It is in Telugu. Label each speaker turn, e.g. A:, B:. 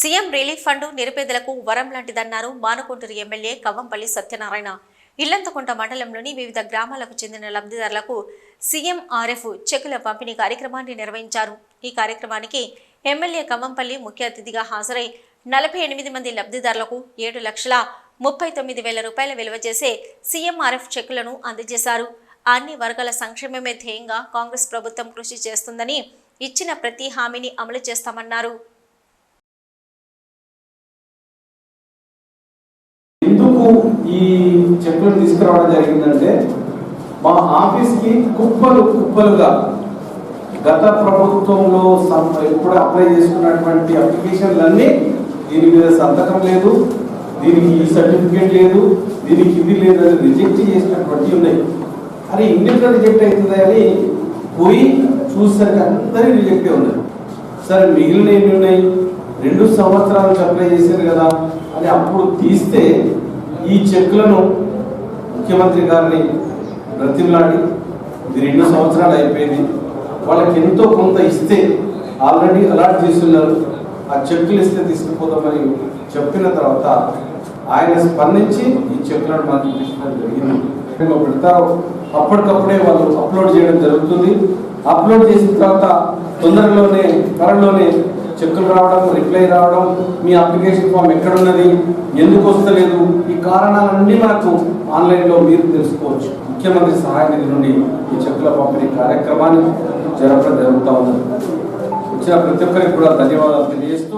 A: సీఎం రిలీఫ్ ఫండ్ నిరుపేదలకు వరం లాంటిదన్నారు మానకొంటూరు ఎమ్మెల్యే కవ్వంపల్లి సత్యనారాయణ. ఇల్లంతకుంట మండలంలోని వివిధ గ్రామాలకు చెందిన లబ్ధిదారులకు సీఎంఆర్ఎఫ్ చెక్కుల పంపిణీ కార్యక్రమాన్ని నిర్వహించారు. ఈ కార్యక్రమానికి ఎమ్మెల్యే కవ్వంపల్లి ముఖ్య అతిథిగా హాజరై నలభై ఎనిమిది మంది లబ్ధిదారులకు ఏడు లక్షల ముప్పై తొమ్మిది వేల రూపాయల విలువ చేసే సీఎంఆర్ఎఫ్ చెక్కులను అందజేశారు. అన్ని వర్గాల సంక్షేమమే ధ్యేయంగా కాంగ్రెస్ ప్రభుత్వం కృషి చేస్తుందని ఇచ్చిన ప్రతి హామీని అమలు చేస్తామన్నారు.
B: ఎందుకు ఈ చెప్పులు తీసుకురావడం జరిగిందంటే మా ఆఫీస్కి కుప్పలు కుప్పలుగా గత ప్రభుత్వంలో సం- ఇప్పుడు అప్లై చేసుకున్నటువంటి అప్లికేషన్లన్నీ దీని మీద సంతకం లేదు దీనికి ఈ సర్టిఫికేట్ లేదు దీనికి ఇది లేదు అని రిజెక్ట్ చేసినటువంటి ఉన్నాయి. అరే ఇన్నిట్లో రిజెక్ట్ అవుతుంది అని పోయి చూసరికి అందరి రిజెక్టే ఉన్నాయి సరే మిగిలిన ఎన్ని ఉన్నాయి? సంవత్సరాలు అప్లై చేశారు కదా అని అప్పుడు తీస్తే ఈ చెక్కులను ముఖ్యమంత్రి గారిని బ్రతిమలాడి ఇది రెండు సంవత్సరాలు అయిపోయింది. వాళ్ళకి ఎంతో కొంత ఇస్తే ఆల్రెడీ అలాట్ చేస్తున్నారు. ఆ చెక్కులు ఇస్తే తీసుకుపోదామని చెప్పిన తర్వాత ఆయన స్పందించి ఈ చెక్కులను మనకి ఇప్పించడం జరిగింది. పెడతారు అప్పటికప్పుడే వాళ్ళు అప్లోడ్ చేయడం జరుగుతుంది. అప్లోడ్ చేసిన తర్వాత తొందరలోనే త్వరలోనే చెక్కులు రావడం రిప్లై రావడం మీ అప్లికేషన్ ఫామ్ ఎక్కడున్నది ఎందుకు వస్తలేదు ఈ కారణాలన్నీ మనకు ఆన్లైన్లో మీరు తెలుసుకోవచ్చు. ముఖ్యమంత్రి సహాయ నిధి నుండి ఈ చెక్కుల పంపిణీ కార్యక్రమాన్ని జరపడం జరుగుతూ ఉంది వచ్చిన ప్రతి ఒక్కరికి కూడా ధన్యవాదాలు తెలియజేస్తూ